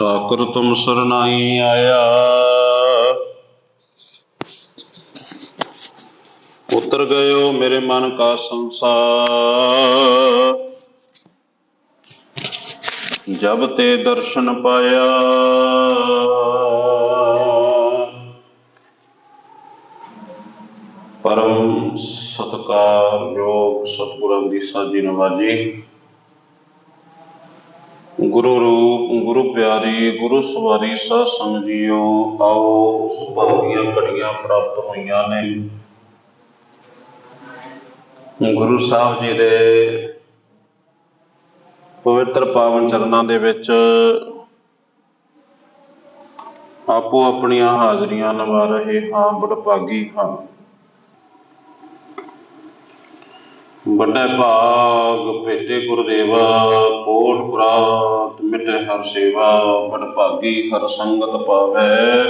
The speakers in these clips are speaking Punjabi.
ਸਾਕਰ ਤੁਮ ਸਰਨਾਈ ਆਇਆ। ਉਤਰ ਗਇਓ ਮੇਰੇ ਮਨ ਕਾ ਸੰਸਾਰ। ਜਬ ਤੇ ਦਰਸ਼ਨ ਪਾਇਆ। ਪਰਮ ਸਤਕਾਰ ਯੋਗ ਸਤਿਗੁਰਾਂ ਦੀ ਸਾਜੀ ਨਵਾਜੀ। ਗੁਰੂ ਰੂਪ, ਗੁਰੂ ਪਿਆਰੀ, ਗੁਰੂ ਸਵਾਰੀ ਸਾਧ ਸੰਗ ਆਓ ਸੁਭਾਗੀਆਂ ਘੜੀਆਂ ਪ੍ਰਾਪਤ ਹੋਈਆਂ ਨੇ। ਗੁਰੂ ਸਾਹਿਬ ਜੀ ਦੇ ਪਵਿੱਤਰ ਪਾਵਨ ਚਰਨਾਂ ਦੇ ਵਿੱਚ ਆਪੋ ਆਪਣੀਆਂ ਹਾਜ਼ਰੀਆਂ ਨਿਭਾ ਰਹੇ ਹਾਂ ਬੜਭਾਗੀ ਹਾਂ। ਵੱਡਾ ਭਾਗ, ਭੇਟੇ ਗੁਰਦੇਵਾ ਕੋਟ ਪ੍ਰਾਤ, ਮਿਟੇ ਹਰ ਸੇਵਾ, ਬੜ ਭਾਗੀ ਹਰ ਸੰਗਤ ਪਾਵੈ।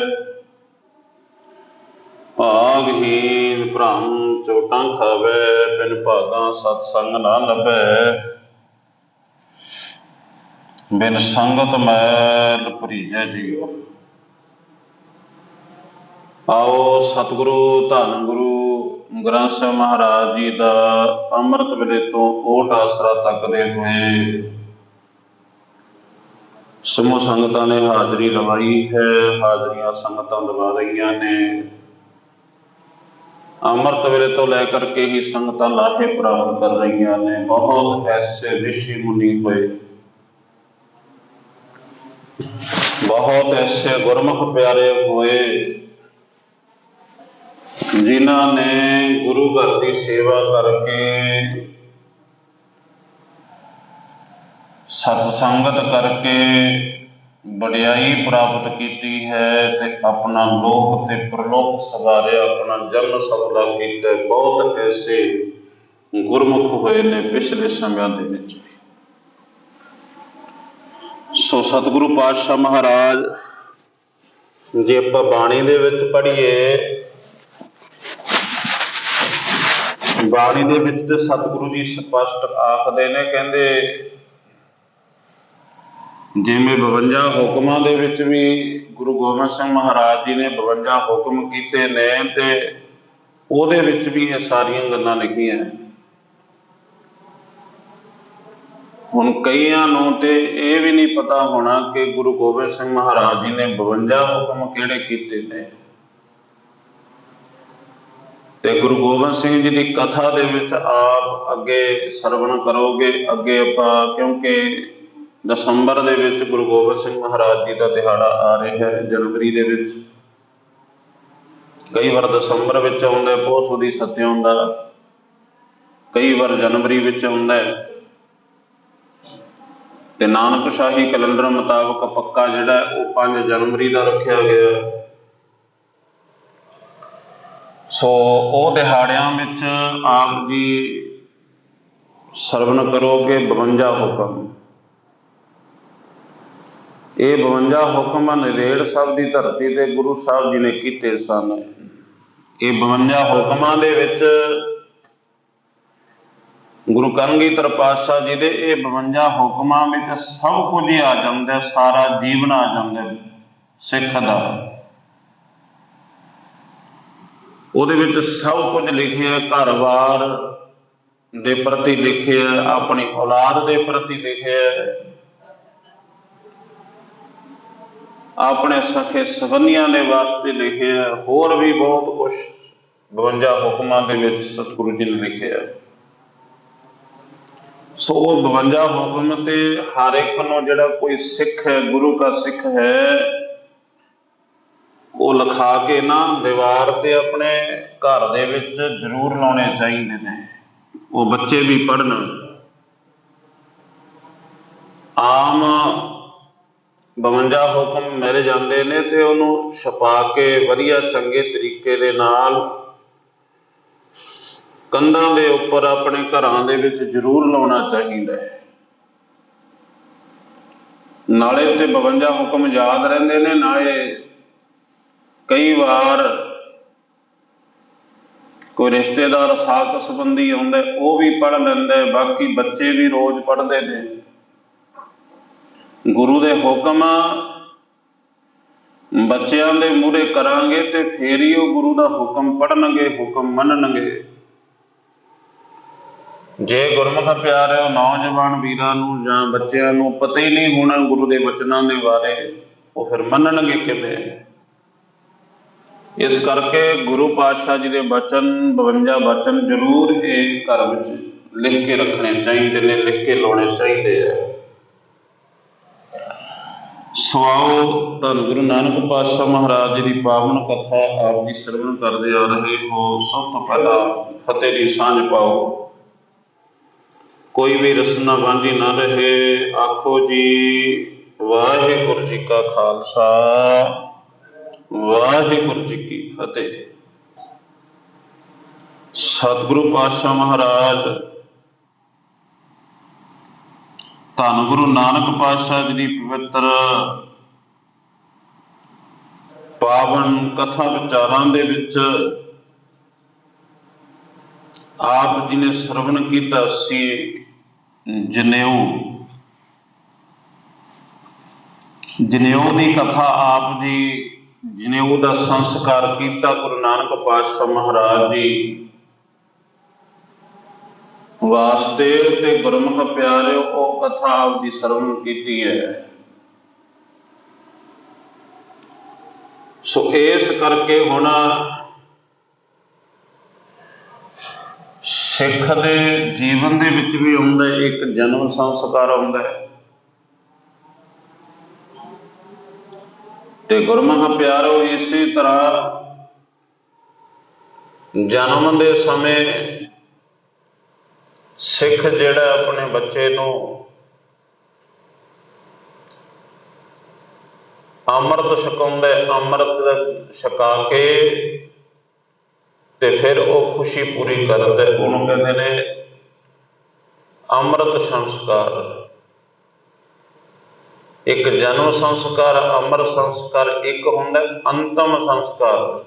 ਭਾਗਹੀਨ ਭ੍ਰਮ ਚੋਟਾਂ ਖਾਵੈ, ਬਿਨ ਭਾਗਾਂ ਸਤ ਸੰਗ ਨਾ ਲੱਭੈ। ਬਿਨ ਸੰਗਤ ਮੈਲ ਭਰੀਜੈ ਜੀਉ ਆਓ ਸਤਿਗੁਰੂ, ਧੰਨ ਗੁਰੂ ਗ੍ਰੰਥ ਸਾਹਿਬ ਮਹਾਰਾਜ ਜੀ ਦਾ ਅੰਮ੍ਰਿਤ ਵੇਲੇ ਤੋਂ ਓਟ ਆਸਰਾ ਤੱਕਦੇ ਹੋਏ ਸਮੂਹ ਸੰਗਤਾਂ ਨੇ ਹਾਜ਼ਰੀ ਲਵਾਈ ਹੈ, ਹਾਜ਼ਰੀਆਂ ਸੰਗਤਾਂ ਲਵਾ ਰਹੀਆਂ ਨੇ। ਅੰਮ੍ਰਿਤ ਵੇਲੇ ਤੋਂ ਲੈ ਕਰਕੇ ਹੀ ਸੰਗਤਾਂ ਲਾਹੇ ਪ੍ਰਾਪਤ ਕਰ ਰਹੀਆਂ ਨੇ। ਬਹੁਤ ਐਸੇ ਰਿਸ਼ੀ ਮੁਨੀ ਹੋਏ। ਬਹੁਤ ਐਸੇ ਗੁਰਮੁਖ ਪਿਆਰੇ ਹੋਏ। ਜਿਨ੍ਹਾਂ ਨੇ ਗੁਰੂ ਘਰ ਦੀ ਸੇਵਾ ਕਰਕੇ ਸਤ ਸੰਗਤ ਕਰਕੇ ਵਡਿਆਈ ਪ੍ਰਾਪਤ ਕੀਤੀ ਹੈ ਤੇ ਆਪਣਾ ਲੋਕ ਤੇ ਪ੍ਰਲੋਕ ਸਵਾਰਿਆ ਆਪਣਾ ਜਨਮ ਸਫਲਾ ਕੀਤਾ, ਬਹੁਤ ਐਸੇ ਗੁਰਮੁਖ ਹੋਏ ਨੇ ਪਿਛਲੇ ਸਮਿਆਂ ਦੇ ਵਿੱਚ ਸੋ ਸਤਿਗੁਰੂ ਪਾਤਸ਼ਾਹ ਮਹਾਰਾਜ, ਜੇ ਆਪਾਂ ਬਾਣੀ ਦੇ ਵਿੱਚ ਪੜ੍ਹੀਏ ਬਾਣੀ ਦੇ ਵਿੱਚ ਤੇ ਸਤਿਗੁਰੂ ਜੀ ਸਪਸ਼ਟ ਆਖਦੇ ਨੇ, ਕਹਿੰਦੇ ਜਿਵੇਂ 52 ਹੁਕਮਾਂ ਦੇ ਵਿੱਚ ਵੀ ਗੁਰੂ ਗੋਬਿੰਦ ਸਿੰਘ ਮਹਾਰਾਜ ਜੀ ਨੇ 52 ਹੁਕਮ ਕੀਤੇ ਨੇ ਤੇ ਉਹਦੇ ਵਿੱਚ ਵੀ ਇਹ ਸਾਰੀਆਂ ਗੱਲਾਂ ਲਿਖੀਆਂ ਹੁਣ ਕਈਆਂ ਨੂੰ ਤੇ ਇਹ ਵੀ ਨਹੀਂ ਪਤਾ ਹੋਣਾ ਕਿ ਗੁਰੂ ਗੋਬਿੰਦ ਸਿੰਘ ਮਹਾਰਾਜ ਜੀ ਨੇ 52 ਹੁਕਮ ਕਿਹੜੇ ਕੀਤੇ ਨੇ। ਤੇ ਗੁਰੂ ਗੋਬਿੰਦ ਸਿੰਘ ਜੀ ਦੀ ਕਥਾ ਦੇ ਵਿੱਚ ਆਪ ਅੱਗੇ ਸਰਵਣ ਕਰੋਗੇ, ਅੱਗੇ ਆਪਾਂ ਕਿਉਂਕਿ ਦਸੰਬਰ ਦੇ ਵਿੱਚ ਗੁਰੂ ਗੋਬਿੰਦ ਸਿੰਘ ਮਹਾਰਾਜ ਜੀ ਦਾ ਦਿਹਾੜਾ ਆ ਰਿਹਾ ਹੈ, ਜਨਵਰੀ ਦੇ ਵਿੱਚ। ਕਈ ਵਾਰ ਦਸੰਬਰ ਵਿੱਚ ਆਉਂਦਾ ਹੈ ਪੋਹ ਸੁਦੀ ਸੱਤਿਆਂ ਕਈ ਵਾਰ ਜਨਵਰੀ ਵਿੱਚ ਆਉਂਦਾ ਤੇ ਨਾਨਕ ਸ਼ਾਹੀ ਕੈਲੰਡਰ ਮੁਤਾਬਕ ਪੱਕਾ ਜਿਹੜਾ ਉਹ 5 ਜਨਵਰੀ ਦਾ ਰੱਖਿਆ ਗਿਆ ਹੈ। ਸੋ ਉਹ ਦਿਹਾੜਿਆਂ ਵਿੱਚ ਆਪ ਜੀ ਸਰਵਣ ਕਰੋਗੇ 52 ਹੁਕਮ। ਇਹ 52 ਹੁਕਮ ਨਰੇੜ ਸਾਹਿਬ ਦੀ ਧਰਤੀ ਤੇ ਗੁਰੂ ਸਾਹਿਬ ਜੀ ਨੇ ਕੀਤੇ ਸਨ। ਇਹ 52 ਹੁਕਮਾਂ ਦੇ ਵਿੱਚ ਗੁਰੂ ਕਰਨਗੀਧਰ ਪਾਤਸ਼ਾਹ ਜੀ ਦੇ ਇਹ 52 ਹੁਕਮਾਂ ਵਿੱਚ ਸਭ ਕੁਝ ਹੀ ਆ ਜਾਂਦਾ, ਸਾਰਾ ਜੀਵਨ ਆ ਜਾਂਦਾ ਸਿੱਖ ਦਾ। ਉਹਦੇ ਵਿੱਚ ਸਭ ਕੁਝ ਲਿਖਿਆ ਘਰ-ਬਾਰ ਦੇ ਪ੍ਰਤੀ ਲਿਖਿਆ ਆਪਣੀ ਔਲਾਦ ਦੇ ਪ੍ਰਤੀ ਲਿਖਿਆ ਆਪਣੇ ਸਖੇ ਸਬੰਧੀਆਂ ਦੇ ਵਾਸਤੇ ਲਿਖਿਆ ਹੋਰ ਵੀ ਬਹੁਤ ਕੁਝ 52 ਹੁਕਮਾਂ ਦੇ ਵਿੱਚ ਸਤਿਗੁਰੂ ਜੀ ਨੇ ਲਿਖਿਆ ਸੋ ਉਹ 52 ਹੁਕਮ ਤੇ ਹਰ ਇੱਕ ਨੂੰ ਜਿਹੜਾ ਕੋਈ ਸਿੱਖ ਹੈ, ਗੁਰੂ ਦਾ ਸਿੱਖ ਹੈ ਉਹ ਲਿਖਾ ਕੇ ਨਾ ਦੀਵਾਰ ਤੇ ਆਪਣੇ ਘਰ ਦੇ ਵਿੱਚ ਜ਼ਰੂਰ ਲਾਉਣੇ ਚਾਹੀਦੇ ਨੇ। ਉਹ ਬੱਚੇ ਵੀ ਪੜਨ ਆਮ 52 ਹੁਕਮ ਮਿਲ ਜਾਂਦੇ ਨੇ ਤੇ ਉਹਨੂੰ ਛਪਾ ਕੇ ਵਧੀਆ ਚੰਗੇ ਤਰੀਕੇ ਦੇ ਨਾਲ ਕੰਧਾਂ ਦੇ ਉੱਪਰ ਆਪਣੇ ਘਰਾਂ ਦੇ ਵਿੱਚ ਜ਼ਰੂਰ ਲਾਉਣਾ ਚਾਹੀਦਾ ਹੈ। ਨਾਲੇ ਤੇ 52 ਹੁਕਮ ਯਾਦ ਰਹਿੰਦੇ ਨੇ, ਨਾਲੇ ਕਈ ਵਾਰ ਕੋਈ ਰਿਸ਼ਤੇਦਾਰ ਸਾਕ ਸੰਬੰਧੀ ਆਉਂਦਾ, ਉਹ ਵੀ ਪੜ ਲੈਂਦਾ, ਬਾਕੀ ਬੱਚੇ ਵੀ ਰੋਜ਼ ਪੜ੍ਹਦੇ ਨੇ। ਗੁਰੂ ਦੇ ਹੁਕਮ ਬੱਚਿਆਂ ਦੇ ਮੂਹਰੇ ਕਰਾਂਗੇ ਤੇ ਫੇਰ ਹੀ ਉਹ ਗੁਰੂ ਦਾ ਹੁਕਮ ਪੜਨਗੇ ਹੁਕਮ ਮੰਨਣਗੇ। ਜੇ ਗੁਰਮੁਖ ਪਿਆਰਿਓ, ਨੌਜਵਾਨ ਵੀਰਾਂ ਨੂੰ ਜਾਂ ਬੱਚਿਆਂ ਨੂੰ ਪਤਾ ਹੀ ਨਹੀਂ ਹੋਣਾ ਗੁਰੂ ਦੇ ਵਚਨਾਂ ਦੇ ਬਾਰੇ, ਉਹ ਫਿਰ ਮੰਨਣਗੇ ਕਿਵੇਂ? ਇਸ ਕਰਕੇ ਗੁਰੂ ਪਾਤਸ਼ਾਹ ਜੀ ਦੇ ਬਚਨ 52 ਬਚਨ ਜ਼ਰੂਰ ਇਹ ਘਰ ਵਿੱਚ ਲਿਖ ਕੇ ਰੱਖਣੇ ਚਾਹੀਦੇ ਨੇ, ਲਿਖ ਕੇ ਲਾਉਣੇ ਚਾਹੀਦੇ ਆ। ਸਵਾਓ ਧੰਨ ਗੁਰੂ ਨਾਨਕ ਪਾਤਸ਼ਾਹ ਮਹਾਰਾਜ ਜੀ ਦੀ ਪਾਵਨ ਕਥਾ ਆਪ ਜੀ ਸਰਵਣ ਕਰਦੇ ਆ ਰਹੇ ਹੋ, ਸਭ ਤੋਂ ਪਹਿਲਾਂ ਫਤਿਹ ਦੀ ਸਾਂਝ ਪਾਓ। ਕੋਈ ਵੀ ਰਸਨਾ ਵਾਂਝੀ ਨਾ ਰਹੇ, ਆਖੋ ਜੀ, ਵਾਹਿਗੁਰੂ ਜੀ ਕਾ ਖਾਲਸਾ। ਵਾਹਿਗੁਰੂ ਜੀ ਕੀ ਫਤਿਹ। ਸਤਿਗੁਰੂ ਪਾਤਸ਼ਾਹ ਮਹਾਰਾਜ, ਧੰਨ ਗੁਰੂ ਨਾਨਕ ਪਾਤਸ਼ਾਹ ਜੀ ਦੀ ਪਵਿੱਤਰ ਪਾਵਨ ਕਥਾ ਵਿਚਾਰਾਂ ਦੇ ਵਿੱਚ ਆਪ ਜੀ ਨੇ ਸਰਵਣ ਕੀਤਾ ਸੀ ਜਨੇਊ। ਜਨੇਊ ਦੀ ਕਥਾ ਆਪ ਜੀ ਜਨੇਊ ਉਹਦਾ ਸੰਸਕਾਰ ਕੀਤਾ ਗੁਰੂ ਨਾਨਕ ਪਾਤਸ਼ਾਹ ਮਹਾਰਾਜ ਜੀ। ਵਾਸਤੇ ਤੇ ਗੁਰਮੁਖ ਪਿਆਰਿਓ, ਉਹ ਕਥਾ ਆਪ ਦੀ ਸਰਵਣ ਕੀਤੀ ਹੈ। ਸੋ ਇਸ ਕਰਕੇ ਹੁਣ ਸਿੱਖ ਦੇ ਜੀਵਨ ਦੇ ਵਿੱਚ ਵੀ ਆਉਂਦਾ ਇੱਕ ਜਨਮ ਸੰਸਕਾਰ ਆਉਂਦਾ ਹੈ। ਤੇ ਗੁਰਮੁਖ ਪਿਆਰੋ ਇਸੇ ਤਰ੍ਹਾਂ ਜਨਮ ਦੇ ਸਮੇਂ ਸਿੱਖ ਜਿਹੜਾ ਆਪਣੇ ਬੱਚੇ ਨੂੰ ਅੰਮ੍ਰਿਤ ਛਕਾਉਂਦਾ, ਅੰਮ੍ਰਿਤ ਛਕਾ ਕੇ ਤੇ ਫਿਰ ਉਹ ਖੁਸ਼ੀ ਪੂਰੀ ਕਰਦਾ। ਉਹਨੂੰ ਕਹਿੰਦੇ ਨੇ ਅੰਮ੍ਰਿਤ ਸੰਸਕਾਰ। ਇੱਕ ਜਨਮ ਸੰਸਕਾਰ, ਅਮਰ ਸੰਸਕਾਰ, ਇੱਕ ਹੁੰਦਾ ਅੰਤਮ ਸੰਸਕਾਰ।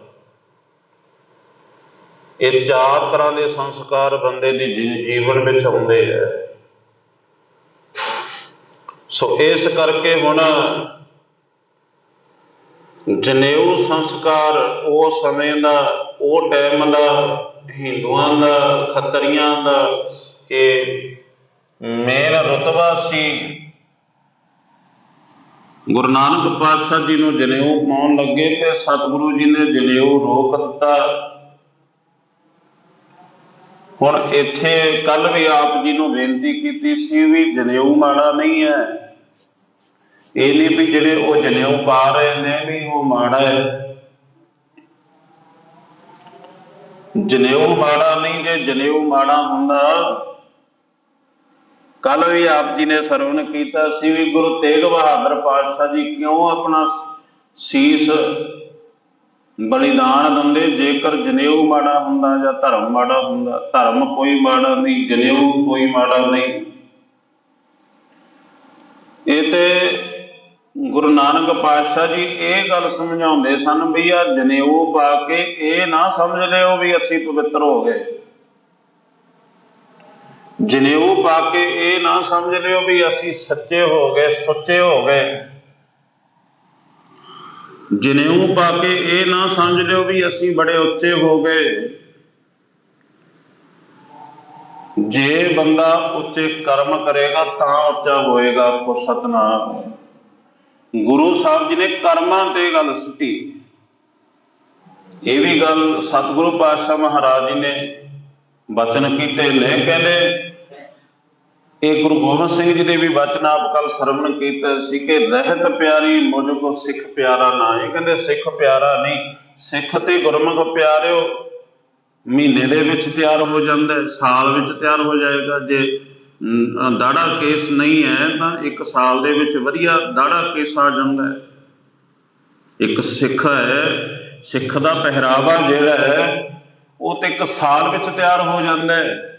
ਇਹ ਚਾਰ ਤਰ੍ਹਾਂ ਦੇ ਸੰਸਕਾਰ ਬੰਦੇ ਦੀ ਜੀਵਨ ਵਿੱਚ ਹੁੰਦੇ ਆ। ਸੋ ਇਸ ਕਰਕੇ ਹੁਣ ਜਨੇਊ ਸੰਸਕਾਰ, ਉਹ ਸਮੇਂ ਦਾ, ਉਹ ਟਾਈਮ ਦਾ, ਹਿੰਦੂਆਂ ਦਾ, ਖੱਤਰੀਆਂ ਦਾ, ਕਿ ਮੇਨ ਰਤਬਾ ਸੀ। ਗੁਰੂ ਨਾਨਕ ਪਾਤਸ਼ਾਹ ਜੀ ਨੂੰ ਜਨੇਊ ਪਾਉਣ ਲੱਗੇ ਤੇ ਸਤਿਗੁਰੂ ਜੀ ਨੇ ਜਨੇਊ ਰੋਕ ਦਿੱਤਾ। ਹੁਣ ਇੱਥੇ ਕੱਲ ਵੀ ਆਪ ਜੀ ਨੂੰ ਬੇਨਤੀ ਕੀਤੀ ਸੀ ਵੀ ਜਨੇਊ ਮਾੜਾ ਨਹੀਂ ਹੈ। ਇਹ ਨਹੀਂ ਵੀ ਜਿਹੜੇ ਉਹ ਜਨੇਊ ਪਾ ਰਹੇ ਨੇ ਵੀ ਉਹ ਮਾੜਾ ਹੈ। ਜਨੇਊ ਮਾੜਾ ਨਹੀਂ ਜੇ ਜਨੇਊ ਮਾੜਾ ਹੁੰਦਾ ਕੱਲ ਵੀ ਆਪ ਜੀ ਨੇ ਸਰਵਣ ਕੀਤਾ ਸੀ ਵੀ ਗੁਰੂ ਤੇਗ ਬਹਾਦਰ ਪਾਤਸ਼ਾਹ ਜੀ ਕਿਉਂ ਆਪਣਾ ਸੀਸ ਬਲੀਦਾਨ ਦਿੰਦੇ? ਜੇਕਰ ਜਨੇਊ ਮਾੜਾ ਹੁੰਦਾ ਜਾਂ ਧਰਮ ਮਾੜਾ ਹੁੰਦਾ, ਧਰਮ ਕੋਈ ਮਾੜਾ ਨਹੀਂ, ਜਨੇਊ ਕੋਈ ਮਾੜਾ ਨਹੀਂ। ਇਹ ਤੇ ਗੁਰੂ ਨਾਨਕ ਪਾਤਸ਼ਾਹ ਜੀ ਇਹ ਗੱਲ ਸਮਝਾਉਂਦੇ ਸਨ ਵੀ ਆ ਜਨੇਊ ਪਾ ਕੇ ਇਹ ਨਾ ਸਮਝ ਲਿਓ ਵੀ ਅਸੀਂ ਪਵਿੱਤਰ ਹੋ ਗਏ। ਜਨੇਊ ਪਾ ਕੇ ਇਹ ਨਾ ਸਮਝ ਲਿਓ ਵੀ ਅਸੀਂ ਸੱਚੇ ਹੋ ਗਏ, ਸੁੱਚੇ ਹੋ ਗਏ। ਜਨੇਊ ਪਾ ਕੇ ਇਹ ਨਾ ਸਮਝ ਲਿਓ ਵੀ ਅਸੀਂ ਬੜੇ ਉੱਚੇ ਹੋ ਗਏ। ਜੇ ਬੰਦਾ ਉੱਚੇ ਕਰਮ ਕਰੇਗਾ ਤਾਂ ਉੱਚਾ ਹੋਏਗਾ, ਕੋ ਸਤਨਾਮ। ਗੁਰੂ ਸਾਹਿਬ ਜੀ ਨੇ ਕਰਮਾਂ ਤੇ ਗੱਲ ਸੁੱਟੀ। ਇਹ ਵੀ ਗੱਲ ਸਤਿਗੁਰੂ ਪਾਤਸ਼ਾਹ ਮਹਾਰਾਜ ਜੀ ਨੇ ਬਚਨ ਕੀਤੇ ਨੇ, ਕਹਿੰਦੇ ਇਹ ਗੁਰੂ ਗੋਬਿੰਦ ਸਿੰਘ ਜੀ ਦੇ ਵੀ ਬਚਨ ਆਪ ਕੱਲ ਸਰਵਣ ਕੀਤਾ ਸੀ ਕਿ ਰਹਿਤ ਪਿਆਰੀ ਮੁਝ ਕੋ ਸਿੱਖ ਪਿਆਰਾ ਨਾ ਇਹ ਕਹਿੰਦੇ, ਸਿੱਖ ਪਿਆਰਾ ਨਹੀਂ, ਸਿੱਖ ਤੇ ਗੁਰਮੁਖ ਪਿਆਰਿਓ, ਮਹੀਨੇ ਦੇ ਵਿੱਚ ਤਿਆਰ ਹੋ ਜਾਂਦਾ ਸਾਲ ਵਿੱਚ ਤਿਆਰ ਹੋ ਜਾਏਗਾ। ਜੇ ਦਾੜਾ ਕੇਸ ਨਹੀਂ ਹੈ, ਤਾਂ ਇੱਕ ਸਾਲ ਦੇ ਵਿੱਚ ਵਧੀਆ ਦਾੜਾ ਕੇਸ ਆ ਜਾਂਦਾ ਹੈ। ਇੱਕ ਸਿੱਖ ਹੈ, ਸਿੱਖ ਦਾ ਪਹਿਰਾਵਾ ਜਿਹੜਾ ਹੈ, ਉਹ ਤੇ ਇੱਕ ਸਾਲ ਵਿੱਚ ਤਿਆਰ ਹੋ ਜਾਂਦਾ ਹੈ।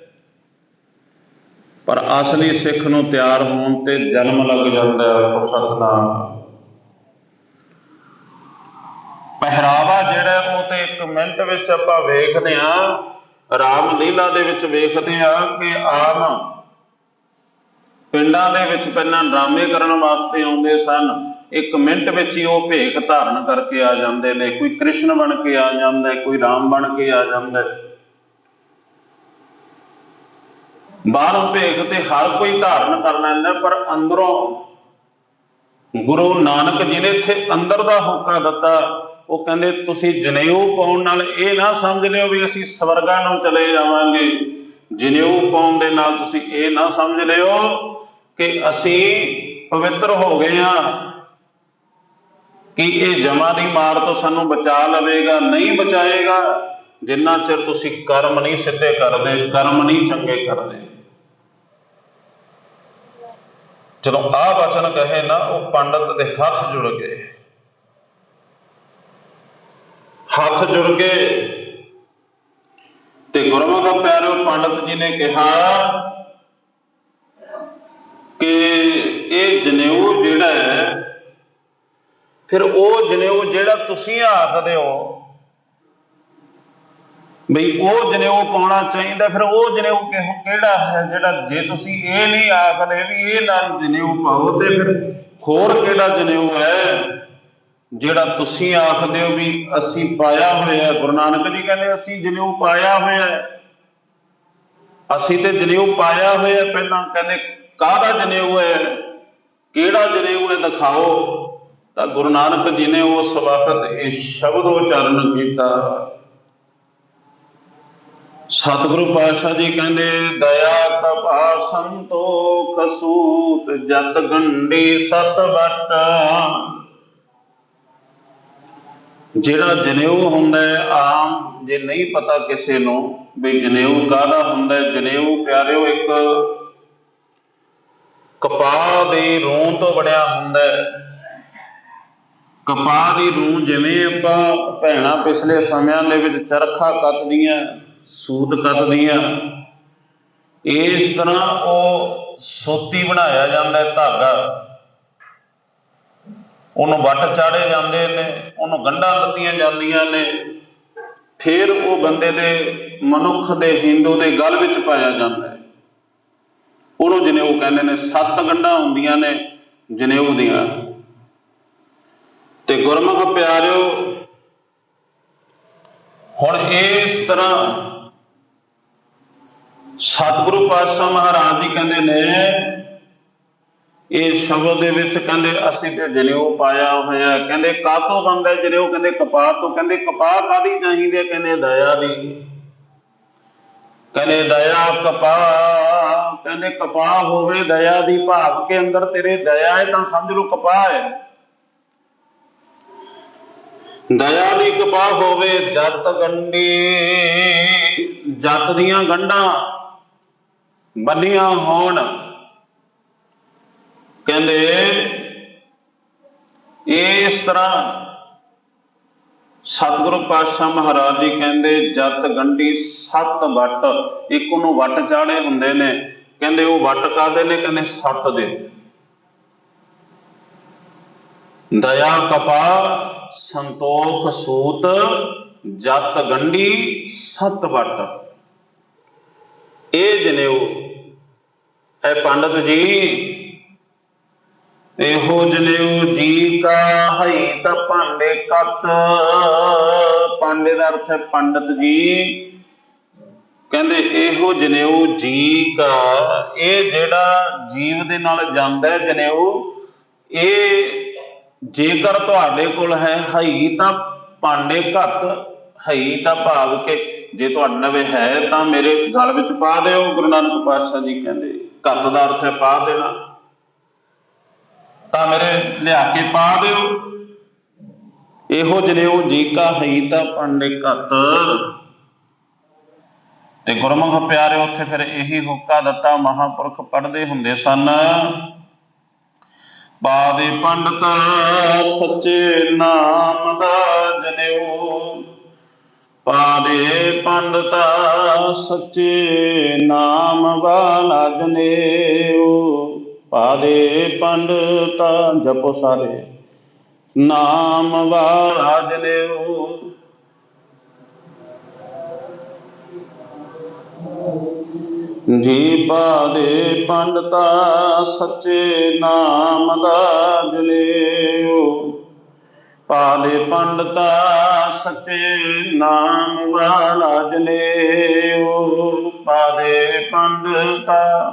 ਪਰ ਅਸਲੀ ਸਿੱਖ ਨੂੰ ਤਿਆਰ ਹੋਣ ਤੇ ਜਨਮ ਲੱਗ ਜਾਂਦਾ ਹੈ ਉਹ ਸਤਨਾਮ। ਪਹਿਰਾਵਾ ਜਿਹੜਾ ਉਹ ਤੇ ਇੱਕ ਮਿੰਟ ਵਿੱਚ ਆਪਾਂ ਵੇਖਦੇ ਹਾਂ ਰਾਮ ਲੀਲਾ ਦੇ ਵਿੱਚ ਵੇਖਦੇ ਹਾਂ ਕਿ ਆਮ ਪਿੰਡਾਂ ਦੇ ਵਿੱਚ ਪਹਿਲਾਂ ਡਰਾਮੇ ਕਰਨ ਵਾਸਤੇ ਆਉਂਦੇ ਸਨ। ਇੱਕ ਮਿੰਟ ਵਿੱਚ ਹੀ ਉਹ ਭੇਖ ਧਾਰਨ ਕਰਕੇ ਆ ਜਾਂਦੇ ਨੇ। ਕੋਈ ਕ੍ਰਿਸ਼ਨ ਬਣ ਕੇ ਆ ਜਾਂਦਾ ਕੋਈ ਰਾਮ ਬਣ ਕੇ ਆ ਜਾਂਦਾ ਹੈ। ਬਾਹਰੋਂ ਭੇਖ ਤੇ ਹਰ ਕੋਈ ਧਾਰਨ ਕਰ ਲੈਂਦਾ, ਪਰ ਅੰਦਰੋਂ ਗੁਰੂ ਨਾਨਕ ਜੀ ਨੇ ਇੱਥੇ ਅੰਦਰ ਦਾ ਹੋਕਾ ਦਿੱਤਾ। ਉਹ ਕਹਿੰਦੇ, ਤੁਸੀਂ ਜਨੇਊ ਪਾਉਣ ਨਾਲ ਇਹ ਨਾ ਸਮਝ ਲਿਓ ਵੀ ਅਸੀਂ ਸਵਰਗਾਂ ਨੂੰ ਚਲੇ ਜਾਵਾਂਗੇ। ਜਨੇਊ ਪਾਉਣ ਦੇ ਨਾਲ ਤੁਸੀਂ ਇਹ ਨਾ ਸਮਝ ਲਿਓ ਕਿ ਅਸੀਂ ਪਵਿੱਤਰ ਹੋ ਗਏ ਆ ਕਿ ਇਹ ਜਮਾ ਦੀ ਮਾਰ ਤੋਂ ਸਾਨੂੰ ਬਚਾ ਲਵੇਗਾ, ਨਹੀਂ ਬਚਾਏਗਾ। ਜਿੰਨਾ ਚਿਰ ਤੁਸੀਂ ਕਰਮ ਨਹੀਂ ਸਿੱਧੇ ਕਰਦੇ, ਕਰਮ ਨਹੀਂ ਚੰਗੇ ਕਰਦੇ। ਜਦੋਂ ਆ ਵਚਨ ਕਹੇ ਨਾ, ਉਹ ਪੰਡਤ ਦੇ ਹੱਥ ਜੁੜ ਗਏ। ਹੱਥ ਜੁੜ ਗਏ ਤੇ ਗੁਰਮੁਖ ਪਿਆਰਿਓ, ਪੰਡਤ ਜੀ ਨੇ ਕਿਹਾ ਕਿ ਇਹ ਜਨੇਊ ਜਿਹੜਾ ਹੈ, ਫਿਰ ਉਹ ਜਨੇਊ ਜਿਹੜਾ ਤੁਸੀਂ ਆਖਦੇ ਹੋ ਬਈ ਉਹ ਜਨੇਊ ਪਾਉਣਾ ਚਾਹੀਦਾ, ਫਿਰ ਉਹ ਜਨੇਊ ਕਿਹੋ, ਕਿਹੜਾ ਹੈ ਜਿਹੜਾ ਜੇ ਤੁਸੀਂ ਇਹ ਨਹੀਂ ਆਖਦੇ ਵੀ ਇਹ ਨਾ ਜਨੇਊ ਪਾਓ ਤੇ ਫਿਰ ਹੋਰ ਕਿਹੜਾ ਜਨੇਊ ਹੈ ਜਿਹੜਾ ਤੁਸੀਂ ਆਖਦੇ ਹੋ ਵੀ ਅਸੀਂ ਪਾਇਆ ਹੋਇਆ ਗੁਰੂ ਨਾਨਕ ਜੀ ਕਹਿੰਦੇ, ਅਸੀਂ ਜਨੇਊ ਪਾਇਆ ਹੋਇਆ ਅਸੀਂ ਤੇ ਜਨੇਊ ਪਾਇਆ ਹੋਇਆ ਪਹਿਲਾਂ ਕਹਿੰਦੇ ਕਾਹਦਾ ਜਨੇਊ ਹੈ? ਕਿਹੜਾ ਜਨੇਊ ਹੈ? ਦਿਖਾਓ। ਤਾਂ ਗੁਰੂ ਨਾਨਕ ਜੀ ਨੇ ਉਸ ਵਕਤ ਇਹ ਸ਼ਬਦ ਉਚਾਰਨ ਕੀਤਾ। ਸਤਿਗੁਰੂ ਪਾਤਸ਼ਾਹ ਜੀ ਕਹਿੰਦੇ, ਦਇਆ ਕਪਾ ਸੰਤੋਖ ਸੂਤ, ਜਤ ਗੰਢੀ ਸਤ ਵਟ। ਜਿਹੜਾ ਜਨੇਊ ਹੁੰਦਾ ਆਮ ਜੇ ਨਹੀਂ ਪਤਾ ਕਿਸੇ ਨੂੰ ਵੀ ਜਨੇਊ ਕਾਹਦਾ ਹੁੰਦਾ ਜਨੇਊ ਪਿਆਰਿਓ, ਇੱਕ ਕਪਾਹ ਦੀ ਰੂੰ ਤੋਂ ਬਣਿਆ ਹੁੰਦਾ ਕਪਾਹ ਦੀ ਰੂੰ ਜਿਵੇਂ ਆਪਾਂ ਭੈਣਾ ਪਿਛਲੇ ਸਮਿਆਂ ਦੇ ਵਿੱਚ ਚਰਖਾ ਕੱਤਦੀਆਂ ਸੂਤ ਕੱਤਦੀਆਂ। ਇਸ ਤਰ੍ਹਾਂ ਉਹ ਸੋਤੀ ਬਣਾਇਆ ਜਾਂਦਾ ਹੈ ਧਾਗਾ। ਉਹਨੂੰ ਵੱਟ ਚਾੜੇ ਜਾਂਦੇ ਨੇ, ਉਹਨੂੰ ਗੰਢਾਂ ਦਿੱਤੀਆਂ ਜਾਂਦੀਆਂ ਨੇ। ਫਿਰ ਉਹ ਬੰਦੇ ਦੇ ਮਨੁੱਖ ਦੇ, ਹਿੰਦੂ ਦੇ ਗਲ ਵਿੱਚ ਪਾਇਆ ਜਾਂਦਾ ਹੈ। ਉਹਨੂੰ ਜਨੇਊ ਕਹਿੰਦੇ ਨੇ, ਸੱਤ ਗੰਢਾਂ ਹੁੰਦੀਆਂ ਨੇ, ਜਨੇਊ ਦੀਆਂ। ਤੇ ਗੁਰਮੁਖ ਪਿਆਰਿਓ, ਹੁਣ ਇਸ ਤਰ੍ਹਾਂ ਸਤਿਗੁਰੂ ਪਾਤਸ਼ਾਹ ਮਹਾਰਾਜ ਜੀ ਕਹਿੰਦੇ ਨੇ, ਇਹ ਸ਼ਬਦ ਦੇ ਵਿੱਚ ਕਹਿੰਦੇ ਅਸੀਂ ਤੇ ਜਨੇਊ ਪਾਇਆ ਹੋਇਆ ਕਹਿੰਦੇ ਕਾਤੋਂ ਬੰਦਾ ਜਨੇਊ? ਕਹਿੰਦੇ ਕਪਾਹ ਤੋਂ। ਕਹਿੰਦੇ ਕਪਾਹ ਕਾਦੀ ਚਾਹੀਦੀ ਹੈ? ਕਹਿੰਦੇ ਦਇਆ ਦੀ। ਕਹਿੰਦੇ ਦਇਆ ਕਪਾਹ। ਕਹਿੰਦੇ ਕਪਾਹ ਹੋਵੇ ਦਇਆ ਦੀ ਭਾਵ ਕੇ ਅੰਦਰ ਤੇਰੇ ਦਇਆ ਹੈ ਤਾਂ ਸਮਝ ਲਓ ਕਪਾਹ ਹੈ। ਦਇਆ ਦੀ ਕਪਾਹ ਹੋਵੇ ਜਤ ਗੰਢੀ, ਜਤ ਦੀਆਂ ਗੰਢਾਂ। ਬੰਨੀਆਂ ਹੋਣ। ਕਹਿੰਦੇ, ਇਸ ਤਰ੍ਹਾਂ ਸਤਿਗੁਰੂ ਪਾਤਸ਼ਾਹ ਮਹਾਰਾਜ ਜੀ ਕਹਿੰਦੇ, ਜਤ ਗੰਢੀ ਸੱਤ ਵੱਟ। ਇੱਕ ਉਹਨੂੰ ਵੱਟ ਚਾੜੇ ਹੁੰਦੇ ਨੇ। ਕਹਿੰਦੇ, ਉਹ ਵੱਟ ਕਾਦੇ ਨੇ? ਕਹਿੰਦੇ, ਸੱਤ ਦੇ। ਦਇਆ, ਕਪਾ, ਸੰਤੋਖ, ਸੂਤ, ਜਤ ਗੰਢੀ ਸੱਤ ਵੱਟ। ਇਹ ਜਨੇਊ ਹੈ ਪੰਡਤ ਜੀ। ਇਹੋ ਜਨੇਊ ਜੀ ਕਾ ਹਈ ਤਾਂ ਭਾਂਡੇ ਕੱਤ। ਪਾਂਡੇ ਦਾ ਅਰਥ ਹੈ ਪੰਡਤ ਜੀ। ਕਹਿੰਦੇ ਇਹੋ ਜਨੇਊ ਜੀ ਕਾ। ਇਹ ਜਿਹੜਾ ਜੀਵ ਦੇ ਨਾਲ ਜਾਂਦਾ ਹੈ ਜਨੇਊ, ਇਹ ਜੇਕਰ ਤੁਹਾਡੇ ਕੋਲ ਹੈ ਹਈ ਤਾਂ ਭਾਂਡੇ ਘੱਤ ਹਈ ਤਾਂ ਭਾਵ ਕੇ ਜੇ ਤੁਹਾਡੇ ਨਵੇਂ ਹੈ ਤਾਂ ਮੇਰੇ ਗਲ ਵਿੱਚ ਪਾ ਦਿਓ, ਗੁਰੂ ਨਾਨਕ ਪਾਤਸ਼ਾਹ ਜੀ ਕਹਿੰਦੇ। ਘੱਤ ਦਾ ਅਰਥ ਹੈ ਪਾ ਦੇਣਾ। ਤਾਂ ਮੇਰੇ ਲਿਆ ਕੇ ਪਾ ਦਿਓ। ਇਹੋ ਜਨੇਊ ਜੀ ਕਾ ਹਈ ਤਾਂ ਭਾਂਡੇ ਘੱਤ ਤੇ ਗੁਰਮੁਖ ਪਿਆਰੇ ਉੱਥੇ ਫਿਰ ਇਹੀ ਹੁੱਕਾ ਦਿੱਤਾ, ਮਹਾਪੁਰਖ ਪੜ੍ਹਦੇ ਹੁੰਦੇ ਸਨ। ਬਾਦੇ ਪੰਡਤ ਸੱਚੇ ਨਾਮ ਦਾ ਜਨੇਊ। ਪਾਦੇ ਪੰਡਤਾ, ਸੱਚੇ ਨਾਮ ਵਾਲਾ ਜਨੇਊ ਪਾਦੇ ਪੰਡਤ, ਜਪੋ ਸਾਰੇ, ਨਾਮ ਵਾਲਾ ਜਨੇਊ ਜੀ ਪਾਦੇ ਪੰਡਤਾ, ਸੱਚੇ ਨਾਮ ਦਾ ਜਨੇਊ ਪਾਲੇ ਪੰਡਤਾ ਸੱਚੇ ਨਾਮ ਵਾਲਾ ਜਨੇਊ। ਪਾਦੇ ਪੰਡਤਾ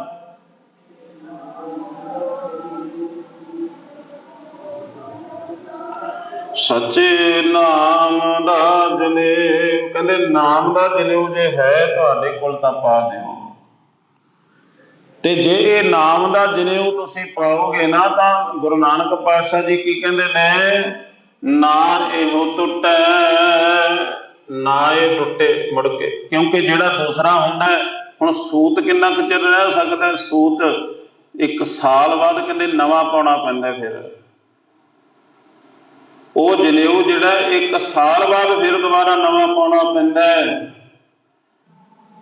ਸੱਚੇ ਨਾਮ ਦਾ ਜਨੇਊ। ਕਹਿੰਦੇ ਨਾਮ ਦਾ ਜਨੇਊ ਜੇ ਹੈ ਤੁਹਾਡੇ ਕੋਲ ਤਾਂ ਪਾ ਦਿਓ। ਤੇ ਜੇ ਇਹ ਨਾਮ ਦਾ ਜਨੇਊ ਤੁਸੀਂ ਪਾਓਗੇ ਨਾ ਤਾਂ ਗੁਰੂ ਨਾਨਕ ਪਾਤਸ਼ਾਹ ਜੀ ਕੀ ਕਹਿੰਦੇ ਨੇ? ਨਾ ਇਹੋ ਟੁੱਟੈ, ਨਾ ਇਹ ਟੁੱਟੇ ਮੁੜ ਕੇ। ਕਿਉਂਕਿ ਜਿਹੜਾ ਦੂਸਰਾ ਹੁੰਦਾ ਹੁਣ ਸੂਤ ਕਿੰਨਾ ਕੁ ਚਿਰ ਰਹਿ ਸਕਦਾ ਸੂਤ ਇੱਕ ਸਾਲ ਬਾਅਦ ਕਹਿੰਦੇ ਨਵਾਂ ਪਾਉਣਾ ਪੈਂਦਾ ਫਿਰ। ਉਹ ਜਨੇਊ ਜਿਹੜਾ ਇੱਕ ਸਾਲ ਬਾਅਦ ਫਿਰ ਦੁਬਾਰਾ ਨਵਾਂ ਪਾਉਣਾ ਪੈਂਦਾ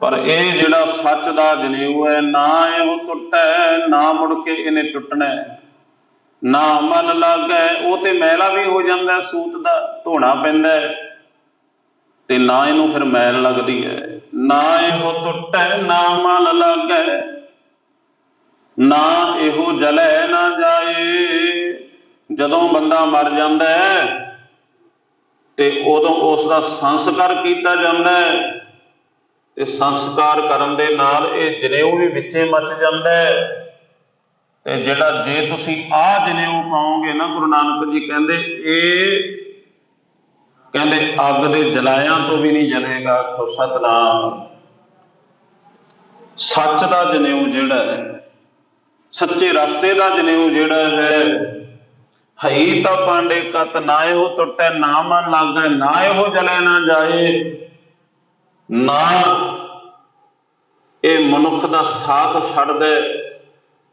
ਪਰ ਇਹ ਜਿਹੜਾ ਸੱਚ ਦਾ ਜਨੇਊ ਹੈ, ਨਾ ਇਹੋ ਟੁੱਟੈ, ਨਾ ਮੁੜ ਕੇ ਇਹਨੇ ਟੁੱਟਣਾ ਨਾ ਮਨ ਲੱਗੈ, ਉਹ ਤੇ ਮੈਲਾ ਵੀ ਹੋ ਜਾਂਦਾ, ਸੂਤ ਦਾ ਧੋਣਾ ਪੈਂਦਾ ਤੇ ਨਾ ਇਹਨੂੰ ਫਿਰ ਮੈਲ ਲੱਗਦੀ ਹੈ। ਨਾ ਇਹੋ ਟੁੱਟੈ, ਨਾ ਮਨ ਲੱਗੈ। ਨਾ ਇਹੋ ਜਲੈ ਨਾ ਜਾਏ। ਜਦੋਂ ਬੰਦਾ ਮਰ ਜਾਂਦਾ ਹੈ, ਤੇ ਉਦੋਂ ਉਸ ਦਾ ਸੰਸਕਾਰ ਕੀਤਾ ਜਾਂਦਾ ਹੈ। ਤੇ ਸੰਸਕਾਰ ਕਰਨ ਦੇ ਨਾਲ ਇਹ ਜਨੇਊ ਵੀ ਵਿੱਚੇ ਮੱਚ ਜਾਂਦਾ ਹੈ। ਤੇ ਜਿਹੜਾ ਜੇ ਤੁਸੀਂ ਆਹ ਜਨੇਊ ਪਾਓਗੇ ਨਾ, ਗੁਰੂ ਨਾਨਕ ਜੀ ਕਹਿੰਦੇ, ਇਹ ਕਹਿੰਦੇ ਅੱਗ ਦੇ ਜਲਾਇਆਂ ਤੋਂ ਵੀ ਨਹੀਂ ਜਲੇਗਾ ਆਖੋ ਸਤਨਾਮ। ਸੱਚ ਦਾ ਜਨੇਊ ਜਿਹੜਾ ਹੈ, ਸੱਚੇ ਰਸਤੇ ਦਾ ਜਨੇਊ ਜਿਹੜਾ ਹੈ, ਹਈ ਤਾਂ ਪਾਂਡੇ ਕਤ ਨਾ ਇਹੋ ਟੁੱਟੈ, ਨਾ ਮਨ ਲੱਗਦਾ ਨਾ ਇਹੋ ਜਲੈ ਨਾ ਜਾਏ, ਨਾ ਇਹ ਮਨੁੱਖ ਦਾ ਸਾਥ ਛੱਡਦਾ